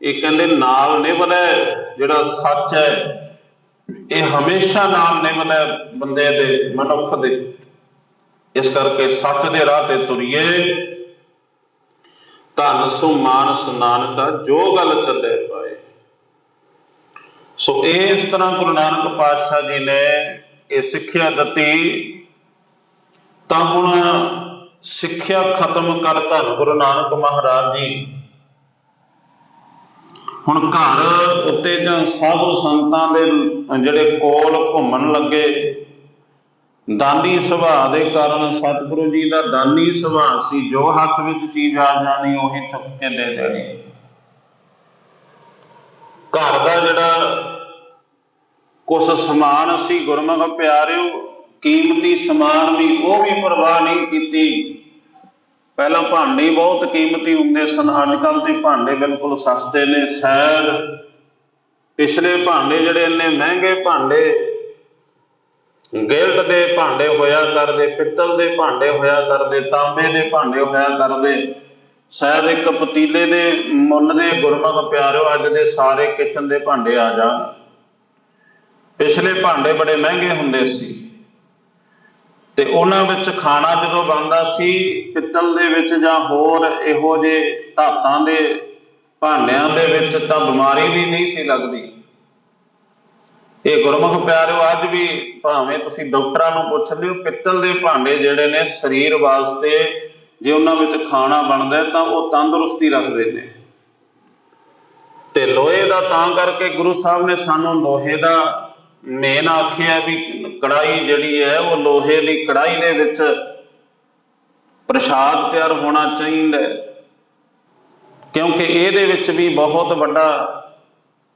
ਇਹ ਕਹਿੰਦੇ ਨਾਲ ਨਿਭਦਾ ਹੈ। ਜਿਹੜਾ ਸੱਚ ਹੈ, ਇਹ ਹਮੇਸ਼ਾ ਨਾਲ ਨਿਭਦਾ ਹੈ ਬੰਦੇ ਦੇ, ਮਨੁੱਖ ਦੇ। ਇਸ ਕਰਕੇ ਸੱਚ ਦੇ ਰਾਹ ਤੇ ਤੁਰੀਏ। ਧਨ ਸੋ ਮਾਨਸ ਨਾਨਕਾ, ਜੋ ਗੱਲ ਚੱਲੇ ਪਾਏ। ਸੋ ਇਸ ਤਰ੍ਹਾਂ ਗੁਰੂ ਨਾਨਕ ਪਾਤਸ਼ਾਹ ਜੀ ਨੇ ਇਹ ਸਿੱਖਿਆ ਦਿੱਤੀ। ਤਾਂ ਹੁਣ ਸਿੱਖਿਆ ਖਤਮ ਕਰ ਧੰਨ ਗੁਰੂ ਨਾਨਕ ਮਹਾਰਾਜ ਜੀ ਹੁਣ ਘਰ ਉੱਤੇ ਜਾਂ ਸਾਧੂ ਸੰਤਾਂ ਦੇ ਜਿਹੜੇ ਕੋਲ ਘੁੰਮਣ ਲੱਗੇ, ਦਾਨੀ ਸੁਭਾਅ ਦੇ ਕਾਰਨ ਸਤਿਗੁਰੂ ਜੀ ਦਾ ਦਾਨੀ ਸੁਭਾਅ ਸੀ, ਜੋ ਹੱਥ ਵਿੱਚ ਚੀਜ਼ ਆ ਜਾਣੀ, ਉਹੀ ਚੁੱਕ ਕੇ ਦੇ ਦੇਣੀ। ਘਰ ਦਾ ਜਿਹੜਾ ਕੁਛ ਸਮਾਨ ਸੀ, ਗੁਰਮੁਖ ਪਿਆਰਿਓ, ਕੀਮਤੀ ਸਮਾਨ ਵੀ ਉਹ ਵੀ ਪਰਵਾਹ ਨਹੀਂ ਕੀਤੀ। ਪਹਿਲਾਂ ਭਾਂਡੇ ਬਹੁਤ ਕੀਮਤੀ ਹੁੰਦੇ ਸਨ ਅੱਜ ਕੱਲ ਦੇ ਭਾਂਡੇ ਬਿਲਕੁਲ ਸਸਤੇ ਨੇ ਸ਼ਾਇਦ ਪਿਛਲੇ ਭਾਂਡੇ ਜਿਹੜੇ ਇੰਨੇ ਮਹਿੰਗੇ ਭਾਂਡੇ, ਗਿਲਟ ਦੇ ਭਾਂਡੇ ਹੋਇਆ ਕਰਦੇ, ਪਿੱਤਲ ਦੇ ਭਾਂਡੇ ਹੋਇਆ ਕਰਦੇ, ਤਾਂਬੇ ਦੇ ਭਾਂਡੇ ਹੋਇਆ ਕਰਦੇ ਸ਼ਾਇਦ ਇੱਕ ਪਤੀਲੇ ਦੇ ਮੁੱਲ ਦੇ ਗੁਰਮਤ ਪਿਆਰਿਓ, ਅੱਜ ਦੇ ਸਾਰੇ ਕਿਚਨ ਦੇ ਭਾਂਡੇ ਆ ਜਾਣ। ਪਿਛਲੇ ਭਾਂਡੇ ਬੜੇ ਮਹਿੰਗੇ ਹੁੰਦੇ ਸੀ। ਤੇ ਉਹਨਾਂ ਵਿੱਚ ਖਾਣਾ ਜਦੋਂ ਬਣਦਾ ਸੀ, ਪਿੱਤਲ ਦੇ ਵਿੱਚ ਜਾਂ ਹੋਰ ਇਹੋ ਜਿਹੇ ਧਾਤਾਂ ਦੇ ਭਾਂਡਿਆਂ ਦੇ ਵਿੱਚ ਤਾਂ ਬਿਮਾਰੀ ਵੀ ਨਹੀਂ ਸੀ ਲੱਗਦੀ। ਇਹ ਗੁਰਮੁਖ ਪਿਆਰਿਓ, ਅੱਜ ਵੀ ਭਾਵੇਂ ਤੁਸੀਂ ਡਾਕਟਰਾਂ ਨੂੰ ਪੁੱਛ ਲਿਓ, ਪਿੱਤਲ ਦੇ ਭਾਂਡੇ ਜਿਹੜੇ ਨੇ ਸਰੀਰ ਵਾਸਤੇ ਜੇ ਉਹਨਾਂ ਵਿੱਚ ਖਾਣਾ ਬਣਦਾ ਤਾਂ ਉਹ ਤੰਦਰੁਸਤੀ ਰੱਖਦੇ ਨੇ। ਤੇ ਲੋਹੇ ਦਾ ਤਾਂ ਕਰਕੇ ਗੁਰੂ ਸਾਹਿਬ ਨੇ ਸਾਨੂੰ ਲੋਹੇ ਦਾ ਮੇਨ ਆਖਿਆ ਵੀ ਕੜਾਈ ਜਿਹੜੀ ਹੈ ਉਹ ਲੋਹੇ ਦੀ ਕੜਾਈ ਦੇ ਵਿੱਚ ਪ੍ਰਸ਼ਾਦ ਤਿਆਰ ਹੋਣਾ ਚਾਹੀਦਾ ਕਿਉਂਕਿ ਇਹਦੇ ਵਿੱਚ ਵੀ ਬਹੁਤ ਵੱਡਾ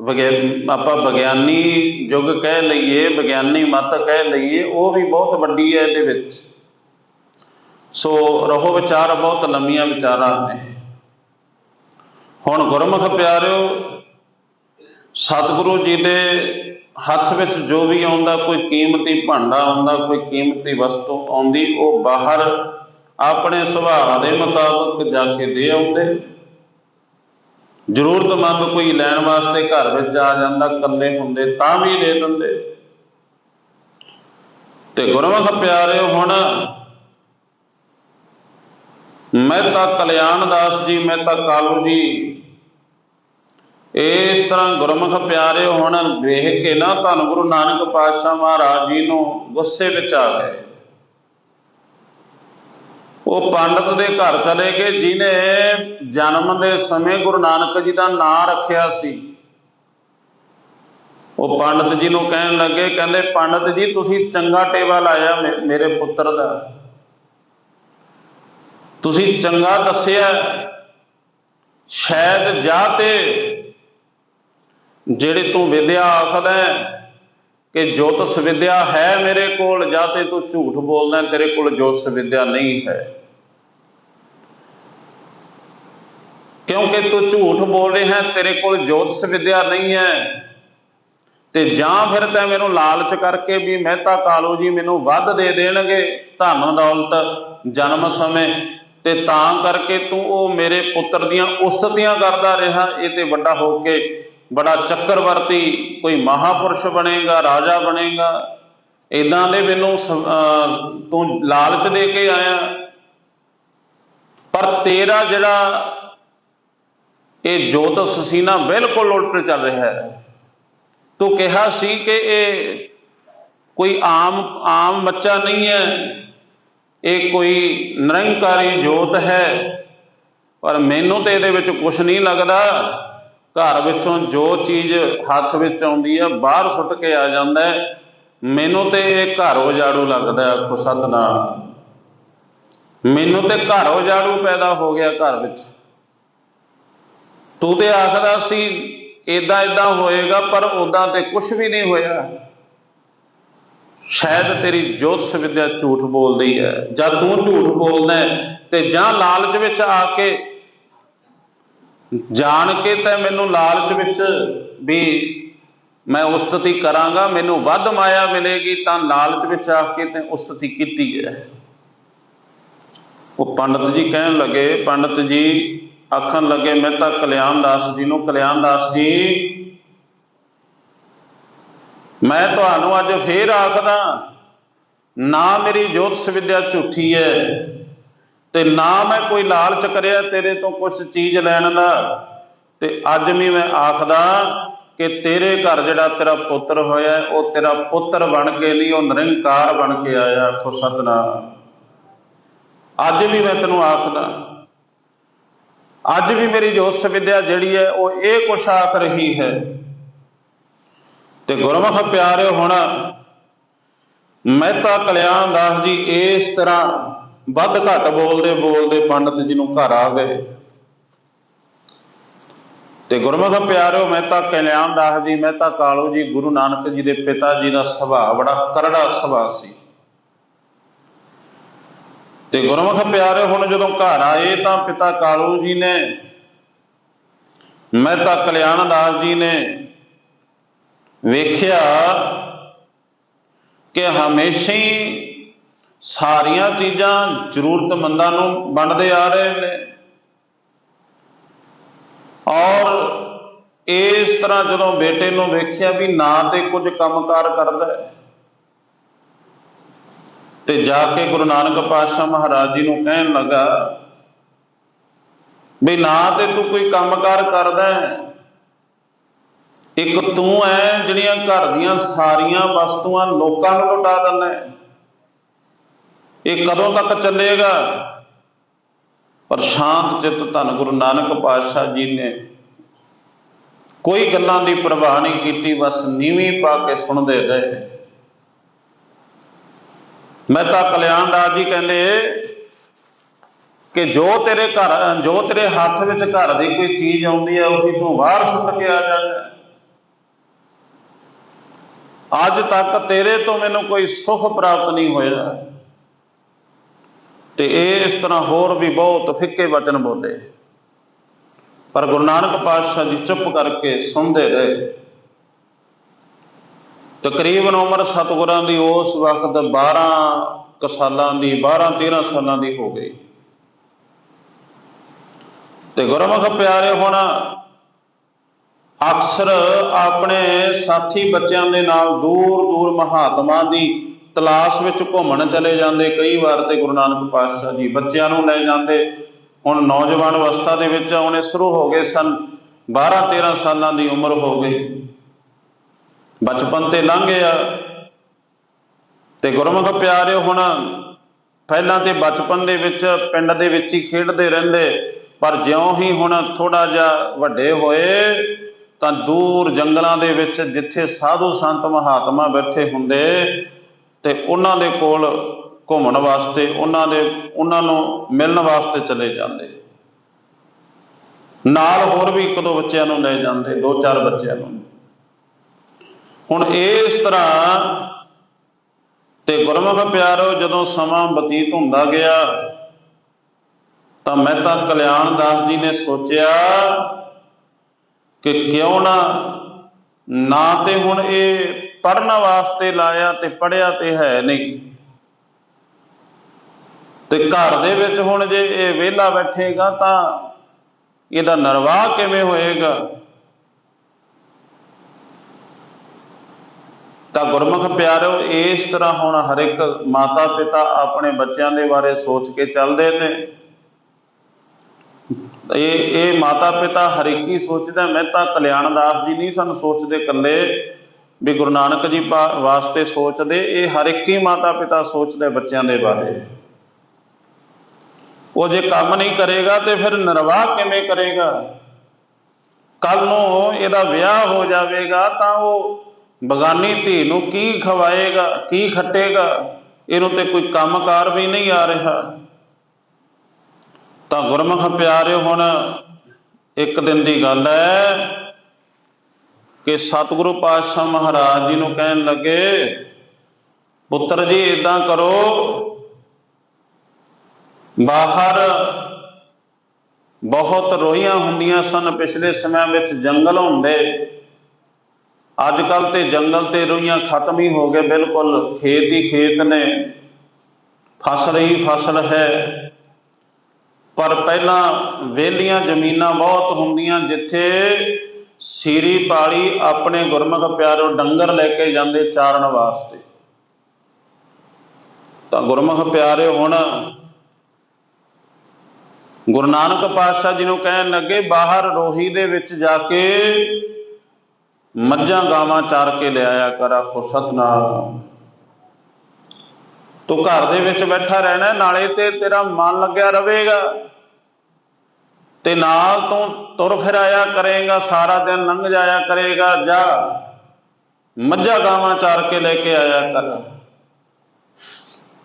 ਵਿਗਿਆਨ ਆਪਾਂ ਵਿਗਿਆਨੀ ਯੁੱਗ ਕਹਿ ਲਈਏ ਵਿਗਿਆਨੀ ਮਤ ਕਹਿ ਲਈਏ, ਉਹ ਵੀ ਬਹੁਤ ਵੱਡੀ ਹੈ ਇਹਦੇ ਵਿੱਚ। ਸੋ ਰਹੋ ਵਿਚਾਰ ਬਹੁਤ ਲੰਮੀਆਂ ਵਿਚਾਰਾਂ ਨੇ। ਹੁਣ ਗੁਰਮੁਖ ਪਿਆਰਿਓ ਸਤਿਗੁਰੂ ਜੀ ਦੇ ਹੱਥ ਵਿੱਚ ਜੋ ਵੀ ਆਉਂਦਾ, ਕੋਈ ਕੀਮਤੀ ਭਾਂਡਾ ਆਉਂਦਾ, ਕੋਈ ਕੀਮਤੀ ਵਸਤੂ ਆਉਂਦੀ, ਉਹ ਬਾਹਰ ਆਪਣੇ ਸੁਭਾਅ ਦੇ ਮੁਤਾਬਕ ਜਾ ਕੇ ਦੇ ਆਉਂਦੇ। ਜ਼ਰੂਰਤਮੰਦ ਕੋਈ ਲੈਣ ਵਾਸਤੇ ਘਰ ਵਿੱਚ ਆ ਜਾਂਦਾ, ਇਕੱਲੇ ਹੁੰਦੇ, ਤਾਂ ਵੀ ਦੇ ਦਿੰਦੇ। ਤੇ ਗੁਰਮੁਖ ਪਿਆਰਿਓ, ਹੁਣ ਮਹਿਤਾ ਕਲਿਆਣ ਦਾਸ ਜੀ ਮਹਿਤਾ ਕਾਲੂ ਜੀ ਇਸ ਤਰ੍ਹਾਂ ਗੁਰਮੁਖ ਪਿਆਰੇ ਹੁਣ ਵੇਖ ਕੇ ਨਾ ਧੰਨ ਗੁਰੂ ਨਾਨਕ ਪਾਤਸ਼ਾਹ ਮਹਾਰਾਜ ਜੀ ਨੂੰ ਗੁੱਸੇ ਵਿੱਚ ਆ ਗਏ। ਉਹ ਪੰਡਤ ਦੇ ਘਰ ਚਲੇ ਗਏ ਜਿਨੇ ਜਨਮ ਦੇ ਸਮੇਂ ਗੁਰੂ ਨਾਨਕ ਜੀ ਦਾ ਨਾਂ ਰੱਖਿਆ ਸੀ। ਉਹ ਪੰਡਤ ਜੀ ਨੂੰ ਕਹਿਣ ਲੱਗੇ, ਕਹਿੰਦੇ, ਪੰਡਤ ਜੀ, ਤੁਸੀਂ ਚੰਗਾ ਟੇਵਾ ਲਾਇਆ ਮੇ- ਮੇਰੇ ਪੁੱਤਰ ਦਾ। ਤੁਸੀਂ ਚੰਗਾ ਦੱਸਿਆ। ਸ਼ਾਇਦ ਜਾ ਤੇ ਜਿਹੜੀ ਤੂੰ ਵਿਦਿਆ ਆਖਦਾ ਕਿ ਜੋਤਿਸ ਵਿਦਿਆ ਹੈ ਮੇਰੇ ਕੋਲ, ਜਾਂ ਤੇ ਤੂੰ ਝੂਠ ਬੋਲਦਾ ਤੇਰੇ ਕੋਲ ਜੋਤਿਸ ਵਿਦਿਆ ਨਹੀਂ ਹੈ। ਕਿਉਂਕਿ ਤੂੰ ਝੂਠ ਬੋਲ ਰਿਹਾ ਹੈ, ਤੇਰੇ ਕੋਲ ਜੋਤਿਸ ਵਿਦਿਆ ਨਹੀਂ ਹੈ। ਤੇ ਜਾਂ ਫਿਰ ਤੈਂ ਮੈਨੂੰ ਲਾਲਚ ਕਰਕੇ ਵੀ ਮਹਿਤਾ ਕਾਲੋ ਜੀ ਮੈਨੂੰ ਵੱਧ ਦੇ ਦੇਣਗੇ ਧਨ ਦੌਲਤ ਜਨਮ ਸਮੇਂ। ਤੇ ਤਾਂ ਕਰਕੇ ਤੂੰ ਉਹ ਮੇਰੇ ਪੁੱਤਰ ਦੀਆਂ ਉਸਤਤੀਆਂ ਕਰਦਾ ਰਿਹਾ, ਇਹ ਤੇ ਵੱਡਾ ਹੋ ਕੇ ਬੜਾ ਚੱਕਰਵਰਤੀ ਕੋਈ ਮਹਾਪੁਰਸ਼ ਬਣੇਗਾ, ਰਾਜਾ ਬਣੇਗਾ। ਇਦਾਂ ਦੇ ਮੈਨੂੰ ਤੂੰ ਲਾਲਚ ਦੇ ਕੇ ਆਇਆ। ਪਰ ਤੇਰਾ ਜਿਹੜਾ ਇਹ ਜੋਤਿਸ਼ ਸੀ ਬਿਲਕੁਲ ਉਲਟ ਚੱਲ ਰਿਹਾ ਹੈ। ਤੂੰ ਕਿਹਾ ਸੀ ਕਿ ਇਹ ਕੋਈ ਆਮ ਆਮ ਬੱਚਾ ਨਹੀਂ ਹੈ। ਇਹ ਕੋਈ ਨਿਰੰਕਾਰੀ ਜੋਤ ਹੈ। ਪਰ ਮੈਨੂੰ ਤੇ ਇਹਦੇ ਵਿੱਚ ਕੁਝ ਨਹੀਂ ਲੱਗਦਾ। ਘਰ ਵਿੱਚੋਂ ਜੋ ਚੀਜ਼ ਹੱਥ ਵਿੱਚ ਆਉਂਦੀ ਹੈ ਬਾਹਰ ਸੁੱਟ ਕੇ ਆ ਜਾਂਦਾ ਹੈ। ਮੈਨੂੰ ਤੇ ਇਹ ਘਰ ਉਜਾੜੂ ਲੱਗਦਾ ਹੈ, ਆਖੋ ਸਤਨਾਮ। ਮੈਨੂੰ ਤੇ ਘਰ ਉਜਾੜੂ ਪੈਦਾ ਹੋ ਗਿਆ ਘਰ ਵਿੱਚ। ਤੂੰ ਤੇ ਆਖਦਾ ਸੀ ਇਦਾਂ ਇਦਾਂ ਹੋਏਗਾ, ਪਰ ਉਦਾਂ ਤੇ ਕੁਝ ਵੀ ਨਹੀਂ ਹੋਇਆ। ਸ਼ਾਇਦ ਤੇਰੀ ਜੋਤਿਸ਼ ਵਿਦਿਆ ਝੂਠ ਬੋਲਦੀ ਹੈ, ਜਾਂ ਤੂੰ ਝੂਠ ਬੋਲਦਾ ਤੇ ਜਾਂ ਲਾਲਚ ਵਿੱਚ ਆ ਕੇ ਜਾਣ ਕੇ ਤਾਂ ਮੈਨੂੰ ਲਾਲਚ ਵਿੱਚ ਵੀ ਮੈਂ ਉਸਤਤੀ ਕਰਾਂਗਾ, ਮੈਨੂੰ ਵੱਧ ਮਾਇਆ ਮਿਲੇਗੀ, ਤਾਂ ਲਾਲਚ ਵਿੱਚ ਆ ਕੇ ਤੇ ਉਸਤਤੀ ਕੀਤੀ ਹੈ। ਉਹ ਪੰਡਤ ਜੀ ਕਹਿਣ ਲੱਗੇ, ਪੰਡਤ ਜੀ ਆਖਣ ਲੱਗੇ, ਮੈਂ ਤਾਂ ਕਲਿਆਣ ਦਾਸ ਜੀ ਨੂੰ ਕਲਿਆਣ ਦਾਸ ਜੀ, ਮੈਂ ਤੁਹਾਨੂੰ ਅੱਜ ਫੇਰ ਆਖਦਾ, ਨਾ ਮੇਰੀ ਜੋਤਿਸ਼ ਵਿਦਿਆ ਝੂਠੀ ਹੈ। ਤੇ ਨਾ ਮੈਂ ਕੋਈ ਲਾਲਚ ਕਰਿਆ ਤੇਰੇ ਤੋਂ ਕੁਝ ਚੀਜ਼ ਲੈਣ ਦਾ। ਤੇ ਅੱਜ ਵੀ ਮੈਂ ਆਖਦਾ ਕਿ ਤੇਰੇ ਘਰ ਜਿਹੜਾ ਤੇਰਾ ਪੁੱਤਰ ਹੋਇਆ, ਉਹ ਤੇਰਾ ਪੁੱਤਰ ਬਣ ਕੇ ਨਹੀਂ, ਉਹ ਨਿਰੰਕਾਰ ਬਣ ਕੇ ਆਇਆ ਆਖੋ ਸਤਨਾਮ। ਅੱਜ ਵੀ ਮੈਂ ਤੈਨੂੰ ਆਖਦਾ, ਅੱਜ ਵੀ ਮੇਰੀ ਜੋਤਿਸ਼ ਵਿਦਿਆ ਜਿਹੜੀ ਹੈ, ਉਹ ਇਹ ਕੁਛ ਆਖ ਰਹੀ ਹੈ। ਤੇ ਗੁਰਮੁਖ ਪਿਆਰਿਓ, ਹੁਣ ਮਹਿਤਾ ਕਲਿਆਣ ਦਾਸ ਜੀ ਇਸ ਤਰ੍ਹਾਂ ਵੱਧ ਘੱਟ ਬੋਲਦੇ ਬੋਲਦੇ ਪੰਡਤ ਜੀ ਨੂੰ ਘਰ ਆ ਗਏ। ਤੇ ਗੁਰਮੁਖ ਪਿਆਰਿਓ ਮਹਿਤਾ ਕਲਿਆਣ ਦਾਸ ਜੀ ਮਹਿਤਾ ਕਾਲੂ ਜੀ, ਗੁਰੂ ਨਾਨਕ ਜੀ ਦੇ ਪਿਤਾ ਜੀ ਦਾ ਸੁਭਾਅ, ਬੜਾ ਕਰੜਾ ਸੁਭਾਅ ਸੀ। ਤੇ ਗੁਰਮੁਖ ਪਿਆਰਿਓ, ਹੁਣ ਜਦੋਂ ਘਰ ਆਏ ਤਾਂ ਪਿਤਾ ਕਾਲੂ ਜੀ ਨੇ ਮਹਿਤਾ ਕਲਿਆਣ ਦਾਸ ਜੀ ਨੇ ਵੇਖਿਆ ਕਿ ਹਮੇਸ਼ਾ ਹੀ ਸਾਰੀਆਂ ਚੀਜ਼ਾਂ ਜ਼ਰੂਰਤਮੰਦਾਂ ਨੂੰ ਵੰਡਦੇ ਆ ਰਹੇ ਨੇ। ਔਰ ਇਸ ਤਰ੍ਹਾਂ ਜਦੋਂ ਬੇਟੇ ਨੂੰ ਵੇਖਿਆ ਵੀ ਨਾ ਤੇ ਕੁਝ ਕੰਮਕਾਰ ਕਰਦਾ ਹੈ, ਤੇ ਜਾ ਕੇ ਗੁਰੂ ਨਾਨਕ ਪਾਤਸ਼ਾਹ ਮਹਾਰਾਜ ਜੀ ਨੂੰ ਕਹਿਣ ਲੱਗਾ ਵੀ ਨਾ ਤੇ ਤੂੰ ਕੋਈ ਕੰਮਕਾਰ ਕਰਦਾ ਇੱਕ ਤੂੰ ਐ ਜਿਹੜੀਆਂ ਘਰ ਦੀਆਂ ਸਾਰੀਆਂ ਵਸਤੂਆਂ ਲੋਕਾਂ ਨੂੰ ਲੁਟਾ ਦਿੰਦਾ ਇਹ ਕਦੋਂ ਤੱਕ ਚੱਲੇਗਾ? ਪਰ ਸ਼ਾਂਤ ਚਿੱਤ ਧੰਨ ਗੁਰੂ ਨਾਨਕ ਪਾਤਸ਼ਾਹ ਜੀ ਨੇ ਕੋਈ ਗੱਲਾਂ ਦੀ ਪਰਵਾਹ ਨਹੀਂ ਕੀਤੀ, ਬਸ ਨੀਵੀਂ ਪਾ ਕੇ ਸੁਣਦੇ ਰਹੇ। ਮਹਿਤਾ ਕਲਿਆਣ ਦਾਸ ਜੀ ਕਹਿੰਦੇ, ਕਿ ਜੋ ਤੇਰੇ ਘਰ, ਜੋ ਤੇਰੇ ਹੱਥ ਵਿੱਚ ਘਰ ਦੀ ਕੋਈ ਚੀਜ਼ ਆਉਂਦੀ ਹੈ ਉਹੀ ਤੂੰ ਬਾਹਰ ਸੁੱਟ ਕੇ ਆ ਜਾਂਦਾ ਅੱਜ ਤੱਕ ਤੇਰੇ ਤੋਂ ਮੈਨੂੰ ਕੋਈ ਸੁਖ ਪ੍ਰਾਪਤ ਨਹੀਂ ਹੋਇਆ। ਤੇ ਇਹ ਇਸ ਤਰ੍ਹਾਂ ਹੋਰ ਵੀ ਬਹੁਤ ਫਿੱਕੇ ਵਚਨ ਬੋਲੇ। ਪਰ ਗੁਰੂ ਨਾਨਕ ਪਾਤਸ਼ਾਹ ਜੀ ਚੁੱਪ ਕਰਕੇ ਸੁਣਦੇ ਰਹੇ। ਤਕਰੀਬਨ ਉਮਰ ਸਤਿਗੁਰਾਂ ਦੀ ਉਸ ਵਕਤ 12 ਕੁ ਸਾਲਾਂ ਦੀ 12 13 ਸਾਲਾਂ ਦੀ ਹੋ ਗਈ। ਤੇ ਗੁਰਮੁਖ ਪਿਆਰੇ ਹੁਣ ਅਕਸਰ ਆਪਣੇ ਸਾਥੀ ਬੱਚਿਆਂ ਦੇ ਨਾਲ ਦੂਰ ਦੂਰ ਮਹਾਤਮਾ ਦੀ ਤਲਾਸ਼ ਵਿੱਚ ਘੁੰਮਣ ਚਲੇ ਜਾਂਦੇ, ਕਈ ਵਾਰ ਤੇ ਗੁਰੂ ਨਾਨਕ ਪਾਤਸ਼ਾਹ ਜੀ ਬੱਚਿਆਂ ਨੂੰ ਲੈ ਜਾਂਦੇ। ਹੁਣ ਨੌਜਵਾਨ ਅਵਸਥਾ ਦੇ ਵਿੱਚ ਆਉਣੇ ਸ਼ੁਰੂ ਹੋ ਗਏ ਸਨ। 12 13 ਸਾਲਾਂ ਦੀ ਉਮਰ ਹੋ ਗਈ। ਬਚਪਨ ਤੇ ਲੰਘ ਗਿਆ। ਤੇ ਗੁਰਮੁਖ ਪਿਆਰਿਓ, ਹੁਣ ਪਹਿਲਾਂ ਤੇ ਬਚਪਨ ਦੇ ਵਿੱਚ ਪਿੰਡ ਦੇ ਵਿੱਚ ਹੀ ਖੇਡਦੇ ਰਹਿੰਦੇ। ਪਰ ਜਿਉਂ ਹੀ ਹੁਣ ਥੋੜਾ ਜਿਹਾ ਵੱਡੇ ਹੋਏ, ਤਾਂ ਦੂਰ ਜੰਗਲਾਂ ਦੇ ਵਿੱਚ ਜਿੱਥੇ ਸਾਧੂ ਸੰਤ ਮਹਾਤਮਾ ਬੈਠੇ ਹੁੰਦੇ ਤੇ ਉਹਨਾਂ ਦੇ ਕੋਲ ਘੁੰਮਣ ਵਾਸਤੇ, ਉਹਨਾਂ ਦੇ, ਉਹਨਾਂ ਨੂੰ ਮਿਲਣ ਵਾਸਤੇ ਚਲੇ ਜਾਂਦੇ। ਨਾਲ ਹੋਰ ਵੀ ਇੱਕ ਦੋ ਬੱਚਿਆਂ ਨੂੰ ਲੈ ਜਾਂਦੇ, ਦੋ ਚਾਰ ਬੱਚਿਆਂ ਨੂੰ। ਹੁਣ ਇਸ ਤਰ੍ਹਾਂ ਤੇ ਗੁਰਮੁਖ ਪਿਆਰੋ, ਜਦੋਂ ਸਮਾਂ ਬਤੀਤ ਹੁੰਦਾ ਗਿਆ, ਤਾਂ ਮਹਿਤਾ ਕਲਿਆਣ ਦਾਸ ਜੀ ਨੇ ਸੋਚਿਆ ਕਿ ਕਿਉਂ ਨਾ ਨਾ ਤੇ ਹੁਣ ਇਹ ਪੜਨ ਵਾਸਤੇ ਲਾਇਆ ਤੇ ਪੜਿਆ ਤੇ ਹੈ ਨਹੀਂ। ਤੇ ਘਰ ਦੇ ਵਿੱਚ ਹੁਣ ਜੇ ਇਹ ਵਿਹਲਾ ਬੈਠੇਗਾ ਤਾਂ ਇਹਦਾ ਨਿਰਵਾਹ ਕਿਵੇਂ ਹੋਏਗਾ? ਤਾਂ ਗੁਰਮੁਖ ਪਿਆਰਿਓ ਇਸ ਤਰ੍ਹਾਂ ਹੁਣ ਹਰ ਇੱਕ ਮਾਤਾ ਪਿਤਾ ਆਪਣੇ ਬੱਚਿਆਂ ਦੇ ਬਾਰੇ ਸੋਚ ਕੇ ਚੱਲਦੇ ਨੇ। ਇਹ ਇਹ ਮਾਤਾ ਪਿਤਾ ਹਰ ਇੱਕ ਹੀ ਸੋਚਦਾ, ਮੈਂ ਤਾਂ ਕਲਿਆਣ ਦਾਸ ਜੀ ਨਹੀਂ ਸਾਨੂੰ, ਸੋਚਦੇ ਇਕੱਲੇ। ਵੀ ਗੁਰੂ ਨਾਨਕ ਜੀ ਪਾ- ਵਾਸਤੇ ਸੋਚਦੇ, ਇਹ ਹਰ ਇੱਕ ਹੀ ਮਾਤਾ ਪਿਤਾ ਸੋਚਦੇ ਬੱਚਿਆਂ ਦੇ ਬਾਰੇ। ਉਹ ਜੇ ਕੰਮ ਨਹੀਂ ਕਰੇਗਾ ਤੇ ਫਿਰ ਨਿਰਵਾਹ ਕਿਵੇਂ ਕਰੇਗਾ? ਕੱਲ ਨੂੰ ਇਹਦਾ ਵਿਆਹ ਹੋ ਜਾਵੇਗਾ ਤਾਂ ਉਹ ਬਗਾਨੀ ਧੀ ਨੂੰ ਕੀ ਖਵਾਏਗਾ, ਕੀ ਖੱਟੇਗਾ? ਇਹਨੂੰ ਤੇ ਕੋਈ ਕੰਮਕਾਰ ਵੀ ਨਹੀਂ ਆ ਰਿਹਾ। ਤਾਂ ਗੁਰਮੁਖ ਪਿਆਰਿਓ, ਹੁਣ ਇੱਕ ਦਿਨ ਦੀ ਗੱਲ ਹੈ ਕਿ ਸਤਿਗੁਰੂ ਪਾਤਸ਼ਾਹ ਮਹਾਰਾਜ ਜੀ ਨੂੰ ਕਹਿਣ ਲੱਗੇ, ਪੁੱਤਰ ਜੀ ਇਦਾਂ ਕਰੋ। ਬਾਹਰ ਬਹੁਤ ਰੋਈਆਂ ਹੁੰਦੀਆਂ ਸਨ ਪਿਛਲੇ ਸਮਿਆਂ ਵਿੱਚ ਜੰਗਲ ਹੁੰਦੇ। ਅੱਜ ਕੱਲ ਤੇ ਜੰਗਲ ਤੇ ਰੋਈਆਂ ਖਤਮ ਹੀ ਹੋ ਗਏ, ਬਿਲਕੁਲ ਖੇਤ ਹੀ ਖੇਤ ਨੇ। ਫਸਲ ਹੀ ਫਸਲ ਹੈ। ਪਰ ਪਹਿਲਾਂ ਵੇਲੀਆਂ ਜ਼ਮੀਨਾਂ ਬਹੁਤ ਹੁੰਦੀਆਂ ਜਿੱਥੇ ਸੀਰੀ ਪਾਲੀ ਆਪਣੇ ਗੁਰਮੁਖ ਪਿਆਰੋ ਡੰਗਰ ਲੈ ਕੇ ਜਾਂਦੇ ਚਾਰਨ ਵਾਸਤੇ। ਤਾਂ ਗੁਰਮੁਖ ਪਿਆਰੇ ਹੁਣ ਗੁਰੂ ਨਾਨਕ ਪਾਤਸ਼ਾਹ ਜੀ ਨੂੰ ਕਹਿਣ ਲੱਗੇ, ਬਾਹਰ ਰੋਹੀ ਦੇ ਵਿੱਚ ਜਾ ਕੇ ਮੱਝਾਂ ਗਾਵਾਂ ਚਾਰ ਕੇ ਲਿਆਇਆ ਕਰ ਆਖੋ ਸਤਨਾਮ। ਤੂੰ ਘਰ ਦੇ ਵਿੱਚ ਬੈਠਾ ਰਹਿਣਾ, ਨਾਲੇ ਤੇ ਤੇਰਾ ਮਨ ਲੱਗਿਆ ਰਹੇਗਾ। ਤੇ ਨਾਲ ਤੋਂ ਤੁਰ ਫਿਰਾਇਆ ਕਰੇਗਾ, ਸਾਰਾ ਦਿਨ ਲੰਘ ਜਾਇਆ ਕਰੇਗਾ, ਜਾਂ ਮੱਝਾਂ ਗਾਵਾਂ ਚਾਰ ਕੇ ਲੈ ਕੇ ਆਇਆ ਕਰ।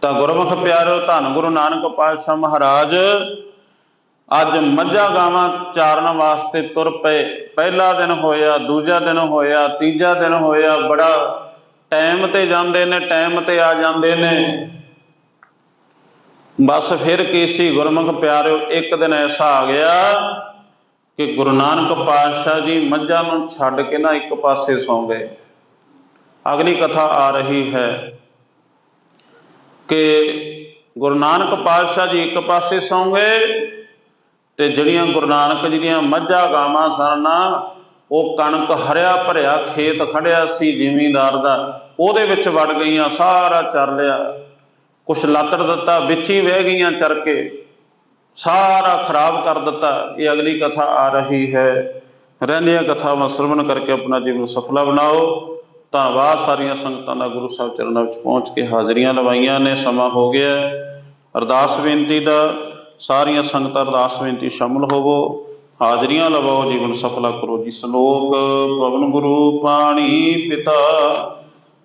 ਤਾਂ ਗੁਰਮੁਖ ਪਿਆਰਿਓ ਧੰਨ ਗੁਰੂ ਨਾਨਕ ਪਾਤਸ਼ਾਹ ਮਹਾਰਾਜ, ਅੱਜ ਮੱਝਾਂ ਗਾਵਾਂ ਚਾਰਨ ਵਾਸਤੇ ਤੁਰ ਪਏ। ਪਹਿਲਾ ਦਿਨ ਹੋਇਆ, ਦੂਜਾ ਦਿਨ ਹੋਇਆ, ਤੀਜਾ ਦਿਨ ਹੋਇਆ, ਬੜਾ ਟਾਈਮ ਤੇ ਜਾਂਦੇ ਨੇ ਟਾਈਮ ਤੇ ਆ ਜਾਂਦੇ ਨੇ। ਬਸ ਫਿਰ ਕੀ ਸੀ? ਗੁਰਮੁਖ ਪਿਆਰਿਓ, ਇੱਕ ਦਿਨ ਐਸਾ ਆ ਗਿਆ ਕਿ ਗੁਰੂ ਨਾਨਕ ਪਾਤਸ਼ਾਹ ਜੀ ਮੱਝਾਂ ਨੂੰ ਛੱਡ ਕੇ ਨਾ ਇੱਕ ਪਾਸੇ ਸੌਂ ਗਏ। ਅਗਲੀ ਕਥਾ ਆ ਰਹੀ ਹੈ ਕਿ ਗੁਰੂ ਨਾਨਕ ਪਾਤਸ਼ਾਹ ਜੀ ਇੱਕ ਪਾਸੇ ਸੌਂ ਗਏ ਤੇ ਜਿਹੜੀਆਂ ਗੁਰੂ ਨਾਨਕ ਜੀ ਦੀਆਂ ਮੱਝਾਂ ਗਾਵਾਂ ਸਨ ਉਹ ਕਣਕ ਹਰਿਆ ਭਰਿਆ ਖੇਤ ਖੜਿਆ ਸੀ, ਜ਼ਿਮੀਂਦਾਰ ਦਾ। ਉਹਦੇ ਵਿੱਚ ਵੜ ਗਈਆਂ, ਸਾਰਾ ਚਰ ਲਿਆ। ਕੁਛ ਲਾਤੜ ਦਿੱਤਾ, ਵਿੱਚ ਹੀ ਵਹਿ ਗਈਆਂ ਚਰ ਕੇ ਸਾਰਾ ਖਰਾਬ ਕਰ ਦਿੱਤਾ। ਇਹ ਅਗਲੀ ਕਥਾ ਆ ਰਹੀ ਹੈ। ਰਹਿੰਦੀਆਂ ਕਥਾਵਾਂ ਸਰਵਣ ਕਰਕੇ ਆਪਣਾ ਜੀਵਨ ਸਫਲਾ ਬਣਾਓ। ਧੰਨਵਾਦ ਸਾਰੀਆਂ ਸੰਗਤਾਂ ਦਾ, ਗੁਰੂ ਸਾਹਿਬ ਚਰਨਾਂ ਵਿੱਚ ਪਹੁੰਚ ਕੇ ਹਾਜ਼ਰੀਆਂ ਲਵਾਈਆਂ ਨੇ, ਸਮਾਂ ਹੋ ਗਿਆ ਅਰਦਾਸ ਬੇਨਤੀ ਦਾ, ਸਾਰੀਆਂ ਸੰਗਤਾਂ ਅਰਦਾਸ ਬੇਨਤੀ ਸ਼ਾਮਲ ਹੋਵੋ। ਹਾਜ਼ਰੀਆਂ ਲਵਾਓ, ਜੀਵਨ ਸਫਲਾ ਕਰੋ। ਜੀ ਸ਼ਲੋਕ, ਪਵਨ ਗੁਰੂ ਪਾਣੀ ਪਿਤਾ,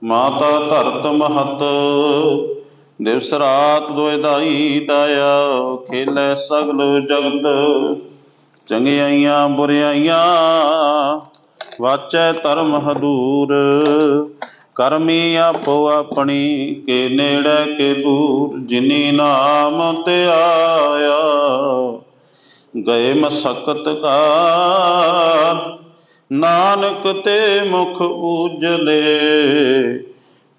ਮਾਤਾ ਧਰਤ ਮਹਤ। ਦਿਵਸ ਰਾਤ ਦੋਇ ਦਾਈ ਦਾਇਆ ਖੇਲੇ ਸਗਲ ਜਗਤ, ਚੰਗਿਆਈਆਂ ਬੁਰਿਆਈਆਂ, ਵਾਚੈ ਧਰਮ ਹਦੂਰ, ਕਰਮੀ ਆਪੋ ਆਪਣੀ, ਕੇ ਨੇੜੇ ਕੇ ਦੂਰ, ਜਿਨੀ ਨਾਮ ਤੇ ਆਇਆ, ਗਏ ਮਸਕਤ ਕਾ ਨਾਨਕ ਤੇ ਮੁਖ ਉਜਲੇ